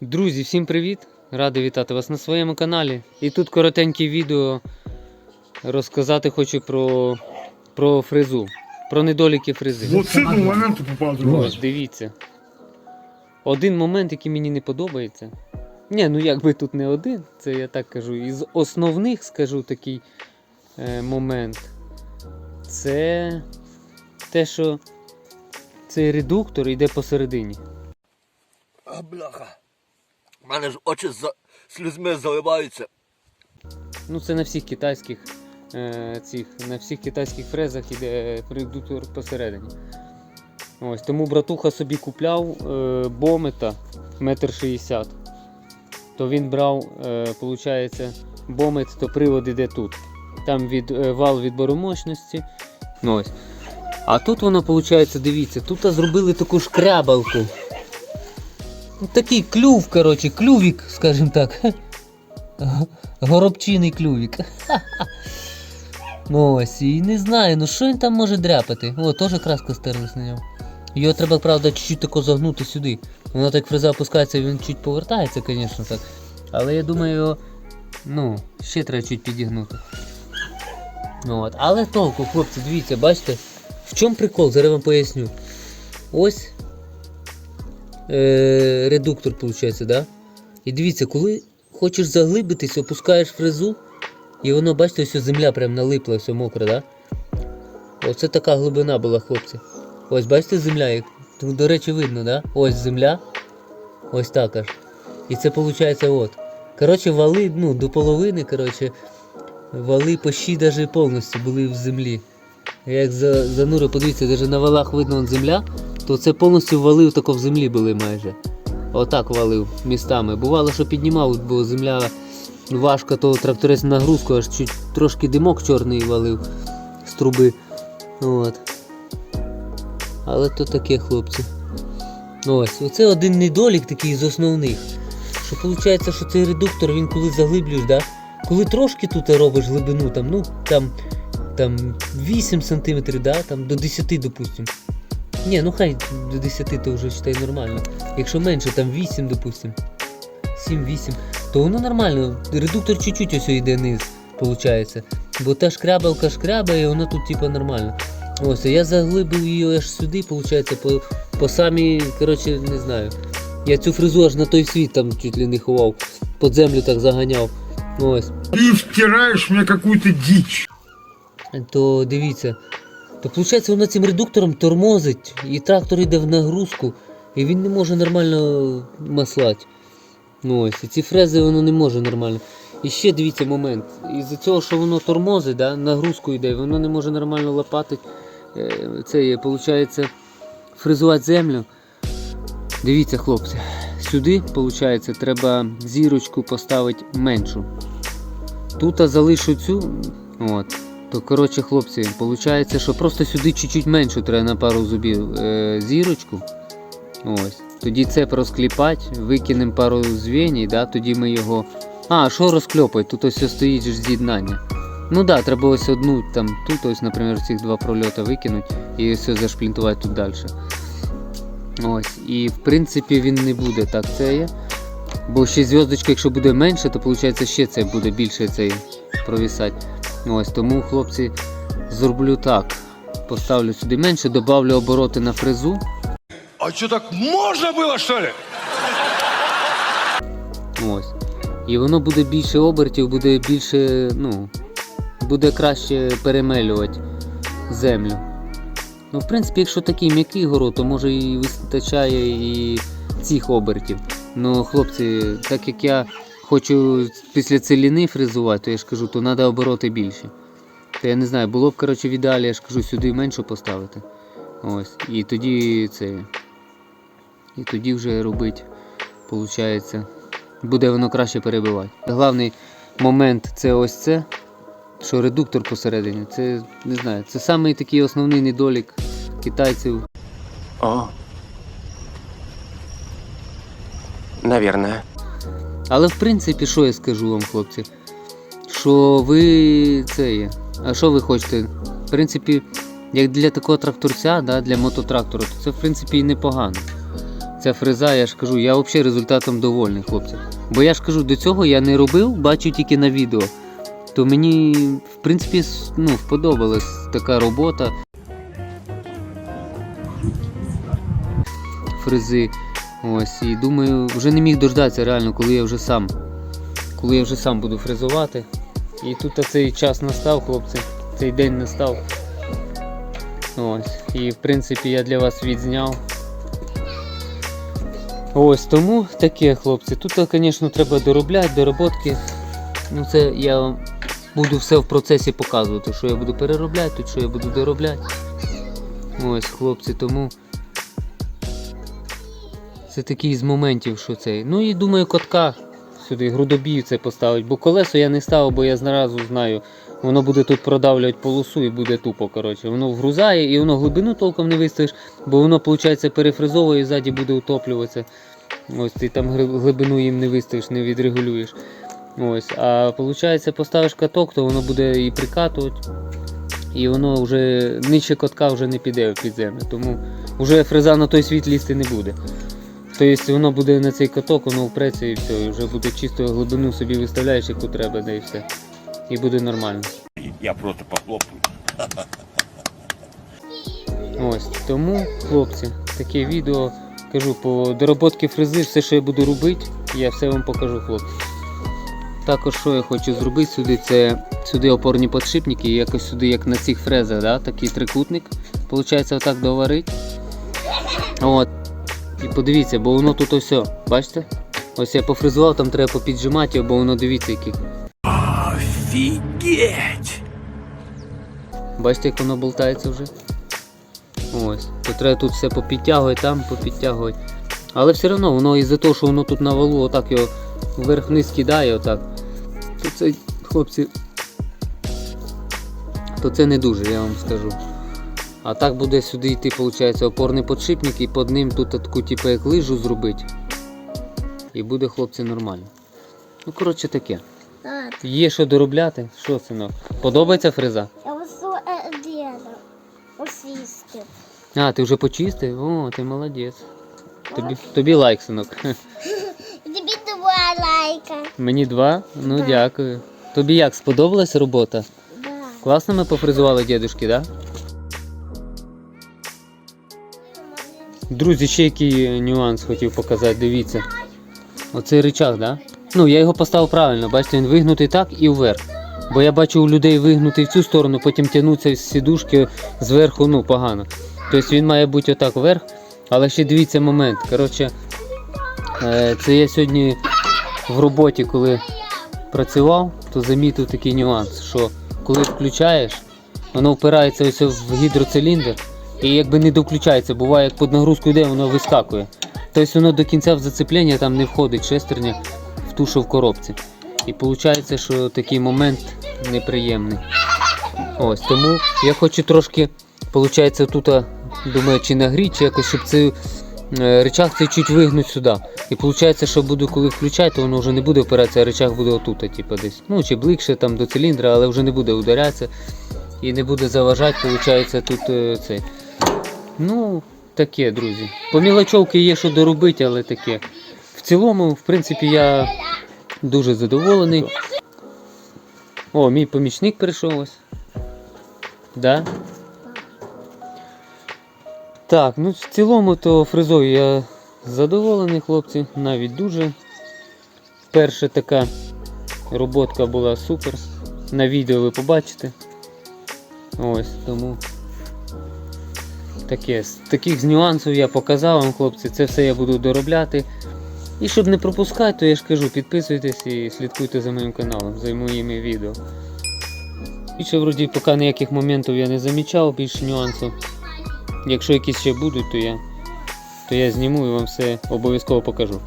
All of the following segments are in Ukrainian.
Друзі, всім привіт! Радий вітати вас на своєму каналі. І тут коротеньке відео розказати хочу про, про фрезу, про недоліки фрези. Вот с этого момента попал. Ось дивіться. Один момент, який мені не подобається. Ні, ну якби тут не один, це я так кажу. Із основних скажу такий е, момент. Це те, що цей редуктор йде посередині. А, бляха. У мене ж очі за слізьми заливаються. Ну, це на всіх китайських е, цих, на всіх китайських фрезах іде редуктор посередині. Ось, тому братуха собі купляв е, бомета метр шістдесят. То він брав, е, виходить, бомет, то привод іде тут. Там від, е, вал відбору мощності. Ну, ось. А тут воно, виходить, дивіться, тут зробили таку шкрябалку. Ну, Такий клюв, коротше, клювік, скажімо так. Горобчиний клювік. Ну ось, і не знаю, ну що він там може дряпати. О, теж краска стерлась на ньому. Його треба, правда, чуть-чуть тако загнути сюди. Воно так фреза опускається, він чуть повертається, звісно так. Але я думаю, його, ну, ще треба чуть підігнути. Ну, от. Але толку, хлопці, дивіться, бачите, в чому прикол? Зараз вам поясню. Ось е, редуктор, виходить, да? І дивіться, коли хочеш заглибитись, опускаєш фрезу, і воно, бачите, ось земля прям налипла, все мокре, да? Оце така глибина була, хлопці. Ось бачите земля, тут, до речі, видно, да? Ось земля. Ось так аж. І це виходить от. Коротше, вали, ну, до половини, коротше, вали почти даже повністю були в землі. Як за, занурив, подивіться, навіть на валах видно земля, то це повністю вали тако в землі були майже. Отак валив містами. Бувало, що піднімав, бо земля важка, то тракторець нагрузку, аж чуть трошки димок чорний валив з труби. От. Але то таке, хлопці. Ось, оце один недолік такий з основних. Що виходить, що цей редуктор, він коли заглиблюєш, да? коли трошки тут робиш глибину, там, ну, там, там 8 см, да? там, до 10, допустим. Ні, ну хай до 10 то вже вважай нормально. Якщо менше, там 8, допустим. 7-8, то воно нормально. Редуктор чуть-чуть ось йде низ, виходить. Бо та шкрябалка шкрябає, і воно тут типа нормально. Ось, а я заглибив її аж сюди, виходить, по, по самій, коротше, не знаю. Я цю фрезу аж на той світ там чуть ли не ховав. Під землю так заганяв. Ось. Ты втираешь мне какую-то дичь. то дивіться. То виходить, воно цим редуктором тормозить, і трактор йде в нагрузку, і він не може нормально маслати. Ну ось, і ці фрези воно не може нормально. І ще дивіться момент. Із-за цього, що воно тормозить, да, нагрузку йде, воно не може нормально лопати. Е, Це є, виходить, фрезувати землю. Дивіться, хлопці, сюди, виходить, треба зірочку поставити меншу. Тут залишу цю. От. То коротше, хлопці, виходить, що просто сюди чуть-чуть меншу треба на пару зубів е, зірочку. Ось. Тоді це розкліпати, викинемо пару звеній, да, тоді ми його. А, що розкльопать? Тут ось стоїть ж з'єднання. Ну да, треба ось одну там, тут ось, наприклад, цих два прольота викинути і все зашплінтувати тут далі. Ось. І в принципі він не буде так це є. Бо ще зв'язочка, якщо буде менше, то виходить ще це буде більше цей провісати. Ось тому, хлопці, зроблю так. Поставлю сюди менше, добавлю обороти на фрезу. А что так можно было, что ли? Ось. І воно буде більше обертів, буде більше, ну, буде краще перемелювати землю. Ну, в принципі, якщо такий м'який город, то може і вистачає і цих обертів. Ну, хлопці, так як я хочу після целіни фрезувати, то я ж кажу, то треба обороти більше. То я не знаю, було б коротше, в ідеалі, я ж кажу, сюди менше поставити. Ось. І тоді це. І тоді вже робити, виходить, буде воно краще перебивати. Головний момент це ось це, що редуктор посередині. Це не знаю, це самий такий основний недолік китайців. О. Наверное. Але в принципі, що я скажу вам, хлопці? Що ви це є. А що ви хочете? В принципі, як для такого тракторця, да, для мототрактора, то це в принципі і непогано. ця фреза, я ж кажу, я взагалі результатом довольний, хлопці. Бо я ж кажу, до цього я не робив, бачу тільки на відео. То мені, в принципі, ну, сподобалась така робота. Фрези. Ось, і думаю, вже не міг дождатися реально, коли я вже сам. Коли я вже сам буду фрезувати. І тут цей час настав, хлопці, цей день настав. Ось. І в принципі я для вас відзняв. Ось тому таке, хлопці. Тут, звісно, треба доробляти, дороботки. Ну це я буду все в процесі показувати, що я буду переробляти, що я буду доробляти. Ось, хлопці, тому. Це такий з моментів, що цей. Ну і думаю, котка сюди, грудобію це поставить. Бо колесо я не ставив, бо я зразу знаю, воно буде тут продавлювати полосу і буде тупо. коротше. Воно вгрузає і воно глибину толком не виставиш, бо воно, виходить, перефризовує і ззаді буде утоплюватися. Ось ти там глибину їм не виставиш, не відрегулюєш. Ось, а виходить, поставиш каток, то воно буде і прикатувати. І воно вже нижче котка вже не піде в підземне. Тому вже фреза на той світ лізти не буде. Тобто воно буде на цей каток, воно впреться і все, і вже буде чисто глибину собі виставляєш, яку треба, да і все. І буде нормально. Я просто похлопаю. Ось тому, хлопці, таке відео кажу по дороботки фрези, все, що я буду робити, я все вам покажу, хлопці. Також що я хочу зробити сюди, це сюди опорні подшипники, якось сюди, як на цих фрезах, да, такий трикутник. Получається отак доварити. От. І подивіться, бо воно тут ось, бачите? Ось я пофрезував, там треба попіджимати бо воно дивіться яке. Офігеть! Бачите, як воно болтається вже? Ось. То треба тут все попідтягувати, там попідтягувати. Але все одно воно із-за того, що воно тут на валу, отак його вверх-вниз кидає, отак. То це, хлопці. То це не дуже, я вам скажу. А так буде сюди йти, виходить, опорний подшипник і під ним тут таку, типу, як лижу зробити. І буде, хлопці, нормально. Ну, коротше таке. Так, Є що доробляти? Що, синок? Подобається фреза? Освісти. А, ти вже почистив? О, ти молодець. Тобі, тобі лайк, синок. Тобі два лайка. Мені два? Ну Так. дякую. Тобі як, сподобалась робота? Да. Класно ми пофризували дідушки, так? Да? Друзі, ще який нюанс хотів показати, дивіться. Оцей рычаг, да? Ну, я його поставив правильно, бачите, він вигнутий так і вверх. Бо я бачу у людей вигнутий в цю сторону, потім тягнуться з сідушки зверху, ну, погано. Тобто він має бути отак вверх. Але ще дивіться момент. Коротше, е, це я сьогодні в роботі, коли працював, то замітив такий нюанс, що коли включаєш, воно впирається ось в гідроциліндр і якби не довключається, буває, як під нагрузку йде, воно вискакує. Тобто воно до кінця в зацеплення там не входить шестерня в ту, що в коробці. І виходить, що такий момент неприємний. Ось, тому я хочу трошки, виходить, тут, думаю, чи нагріти, чи якось, щоб цей е, рычаг цей чуть вигнути сюди. І виходить, що буду, коли включати, то воно вже не буде впиратися, а рычаг буде отут, типу, десь. Ну, чи ближче там до циліндра, але вже не буде ударятися і не буде заважати, виходить, тут е, цей. Ну, таке, друзі. По мілочовки є що доробити, але таке. В цілому, в принципі, я дуже задоволений. О, мій помічник прийшов ось. Да? Так, ну в цілому то фрезою я задоволений, хлопці, навіть дуже. Перша така роботка була супер. На відео ви побачите. Ось, тому таке. З таких нюансів я показав вам, хлопці, це все я буду доробляти. І щоб не пропускати, то я ж кажу, підписуйтесь і слідкуйте за моїм каналом, за моїми відео. Більше вроді поки ніяких моментів я не замічав, більше нюансів. Якщо якісь ще будуть, то я, то я зніму і вам все обов'язково покажу.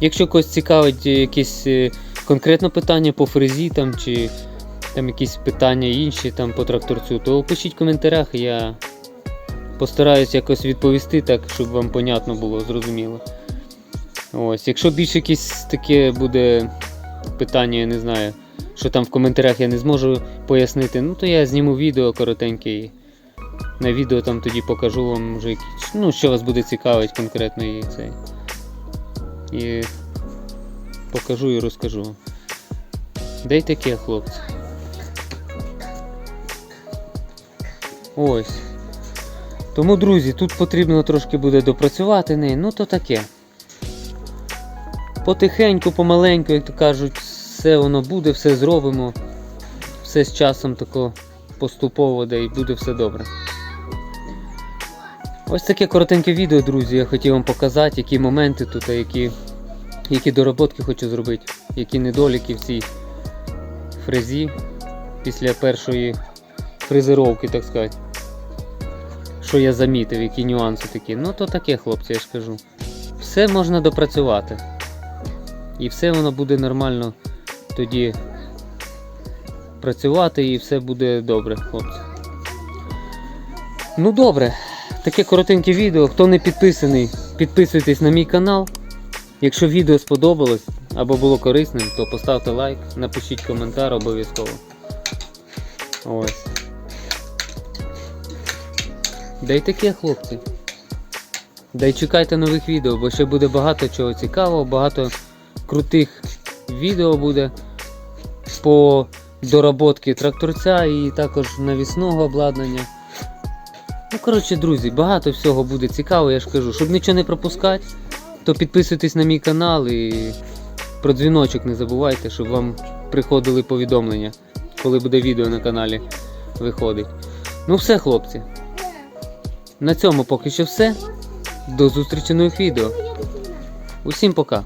Якщо когось цікавить е, якесь е, конкретне питання по фрезі там, чи там якісь питання інші там, по тракторцю, то пишіть в коментарях, я постараюсь якось відповісти так, щоб вам понятно було, зрозуміло. Ось, якщо більше якесь таке буде питання, я не знаю, що там в коментарях я не зможу пояснити, ну то я зніму відео коротеньке і На відео там тоді покажу вам вже ну, що вас буде цікавить конкретно і цей. І покажу і розкажу. Де таке, хлопці. Ось. Тому, друзі, тут потрібно трошки буде допрацювати неї, ну то таке. Потихеньку, помаленьку, як то кажуть, все воно буде, все зробимо. Все з часом тако поступово, де і буде все добре. Ось таке коротеньке відео, друзі. Я хотів вам показати, які моменти тут, які, які дороботки хочу зробити, які недоліки в цій фрезі після першої фрезеровки, так сказати. Що я замітив, які нюанси такі. Ну то таке, хлопці, я ж кажу. Все можна допрацювати. І все воно буде нормально тоді працювати і все буде добре, хлопці. Ну добре, таке коротеньке відео. Хто не підписаний, підписуйтесь на мій канал. Якщо відео сподобалось або було корисним, то поставте лайк, напишіть коментар обов'язково. Ось. Да й таке, хлопці. Да й чекайте нових відео, бо ще буде багато чого цікавого, багато крутих відео буде по доработки тракторця і також навісного обладнання. Ну, коротше, друзі, багато всього буде цікаво, я ж кажу. Щоб нічого не пропускати, то підписуйтесь на мій канал і про дзвіночок не забувайте, щоб вам приходили повідомлення, коли буде відео на каналі виходить. Ну все, хлопці. На цьому поки що все. До зустрічі нових відео. Усім пока.